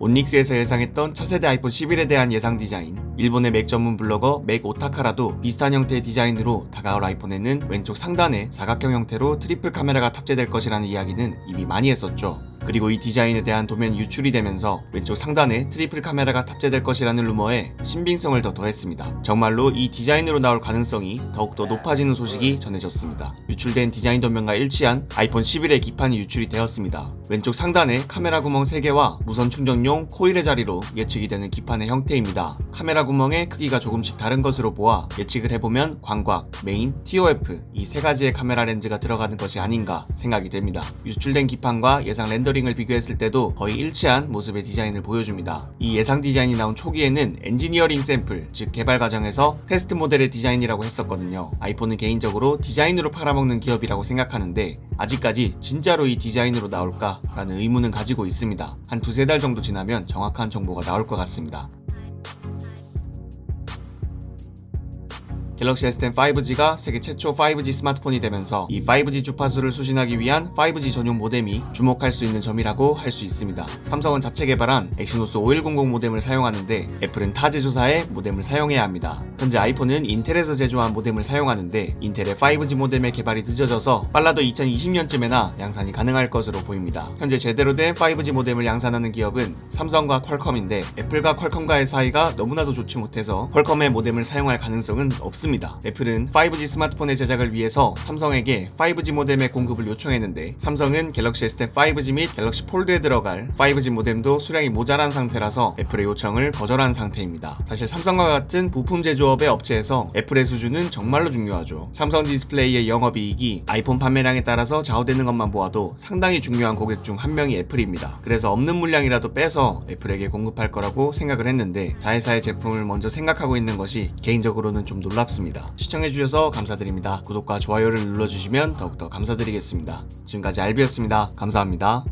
온닉스에서 예상했던 차세대 아이폰 11에 대한 예상 디자인, 일본의 맥 전문 블로거 맥 오타카라도 비슷한 형태의 디자인으로 다가올 아이폰에는 왼쪽 상단에 사각형 형태로 트리플 카메라가 탑재될 것이라는 이야기는 이미 많이 했었죠. 그리고 이 디자인에 대한 도면 유출이 되면서 왼쪽 상단에 트리플 카메라가 탑재될 것이라는 루머에 신빙성을 더 더했습니다. 정말로 이 디자인으로 나올 가능성이 더욱더 높아지는 소식이 전해졌습니다. 유출된 디자인 도면과 일치한 아이폰 11의 기판이 유출이 되었습니다. 왼쪽 상단에 카메라 구멍 3개와 무선 충전용 코일의 자리로 예측이 되는 기판의 형태입니다. 카메라 구멍의 크기가 조금씩 다른 것으로 보아 예측을 해보면 광각, 메인, TOF 이 세 가지의 카메라 렌즈가 들어가는 것이 아닌가 생각이 됩니다. 유출된 기판과 예상 렌더 링을 비교했을 때도 거의 일치한 모습의 디자인을 보여줍니다. 이 예상 디자인이 나온 초기에는 엔지니어링 샘플, 즉 개발 과정에서 테스트 모델의 디자인이라고 했었거든요. 아이폰은 개인적으로 디자인으로 팔아먹는 기업이라고 생각하는데 아직까지 진짜로 이 디자인으로 나올까라는 의문은 가지고 있습니다. 한 두세 달 정도 지나면 정확한 정보가 나올 것 같습니다. 갤럭시 S10 5G가 세계 최초 5G 스마트폰이 되면서 이 5G 주파수를 수신하기 위한 5G 전용 모뎀이 주목할 수 있는 점이라고 할 수 있습니다. 삼성은 자체 개발한 엑시노스 5100 모뎀을 사용하는데 애플은 타 제조사의 모뎀을 사용해야 합니다. 현재 아이폰은 인텔에서 제조한 모뎀을 사용하는데 인텔의 5G 모뎀의 개발이 늦어져서 빨라도 2020년쯤에나 양산이 가능할 것으로 보입니다. 현재 제대로 된 5G 모뎀을 양산하는 기업은 삼성과 퀄컴인데 애플과 퀄컴과의 사이가 너무나도 좋지 못해서 퀄컴의 모뎀을 사용할 가능성은 없습니다. 애플은 5G 스마트폰의 제작을 위해서 삼성에게 5G 모뎀의 공급을 요청했는데 삼성은 갤럭시 S10 5G 및 갤럭시 폴드에 들어갈 5G 모뎀도 수량이 모자란 상태라서 애플의 요청을 거절한 상태입니다. 사실 삼성과 같은 부품 제조업의 업체에서 애플의 수준은 정말로 중요하죠. 삼성 디스플레이의 영업이익이 아이폰 판매량에 따라서 좌우되는 것만 보아도 상당히 중요한 고객 중 한 명이 애플입니다. 그래서 없는 물량이라도 빼서 애플에게 공급할 거라고 생각을 했는데 자회사의 제품을 먼저 생각하고 있는 것이 개인적으로는 좀 놀랍 습니다. 시청해주셔서 감사드립니다. 구독과 좋아요를 눌러주시면 더욱더 감사드리겠습니다. 지금까지 알비였습니다. 감사합니다.